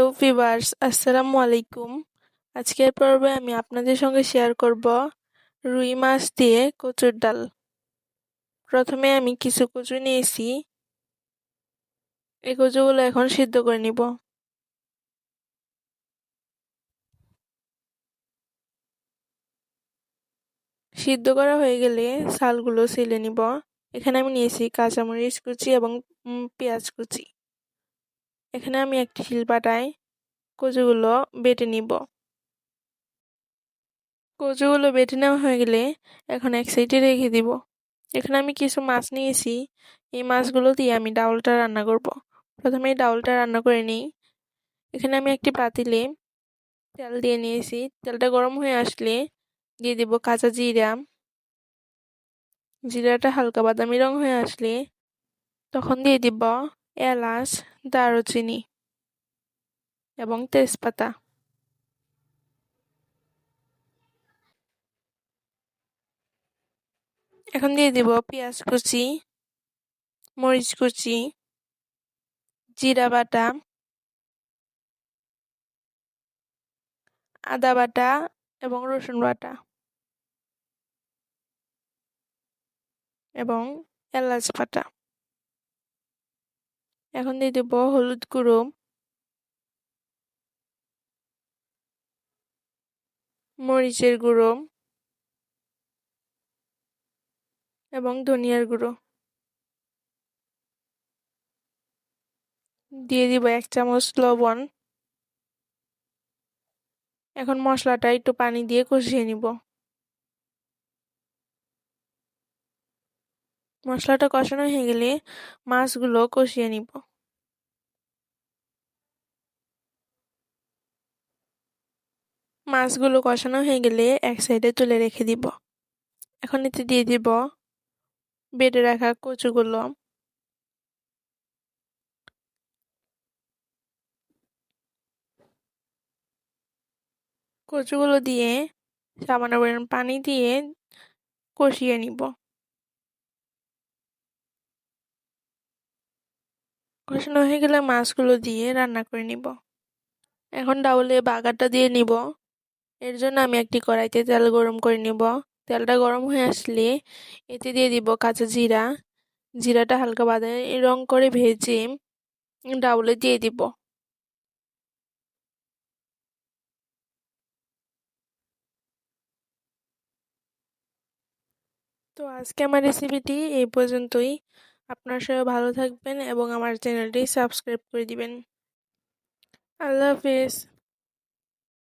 Hello viewers আসসালামু আলাইকুম। আজকের পর্বে আমি আপনাদের সঙ্গে শেয়ার করব রুই মাছ দিয়ে কচুর ডাল। প্রথমে আমি কিছু কচু নিয়েছি। এই কচুগুলো এখন সিদ্ধ করে নিব। সিদ্ধ করা হয়ে গেলে শালগুলো ছিলে নিব। এখানে আমি নিয়েছি কাঁচামরিচ কুচি এবং পেঁয়াজ কুচি। এখানে আমি একটি শিলপাটায় কচুগুলো বেটে নিব। কচুগুলো বেটে নেওয়া হয়ে গেলে এখন এক সাইডে রেখে দিব। এখানে আমি কিছু মাছ নিয়েছি। এই মাছগুলো দিয়ে আমি ডাউলটা রান্না করব। প্রথমে ডাউলটা রান্না করে নিই। এখানে আমি একটি পাতিলে তেল দিয়ে নিয়েছি। তেলটা গরম হয়ে আসলে দিয়ে দিব কাঁচা জিরা। জিরাটা হালকা বাদামি রং হয়ে আসলে তখন দিয়ে দিব এলাচ দারুচিনি এবং তেজপাতা। এখন দিয়ে দিব পেঁয়াজ কুচি, মরিচ কুচি, জিরা বাটা, আদা বাটা এবং রসুন বাটা এবং এলাচ বাটা। এখন দিয়ে দেব হলুদ গুঁড়ো। মরিচের গুঁড়ো। এবং ধনিয়ার গুঁড়ো। দিয়ে দিব এক চামচ লবণ। এখন মশলাটা একটু পানি দিয়ে কষিয়ে নিব। মশলাটা কষানো হয়ে গেলে মাছগুলো কষিয়ে নিব। মাছগুলো কষানো হয়ে গেলে এক সাইডে তুলে রেখে দিব। এখন এতে দিয়ে দিব বেটে রাখা কচুগুলো। কচুগুলো দিয়ে সামান্য পরিমাণ পানি দিয়ে কষিয়ে নিব। কষানো হয়ে গেলে মাছগুলো দিয়ে রান্না করে নিব। এখন ডাউলে বাগারটা দিয়ে নিব। এর জন্য আমি একটি কড়াইতে তেল গরম করে নিব। তেলটা গরম হয়ে আসলে এতে দিয়ে দিব কাঁচা জিরা। জিরাটা হালকা বাদামি রং করে ভেজে ডাউলে দিয়ে দিব। তো আজকে আমার রেসিপিটি এই পর্যন্তই। আপনার সবাই ভালো থাকবেন এবং আমার চ্যানেলটি সাবস্ক্রাইব করে দিবেন। আল্লাহ হাফেজ।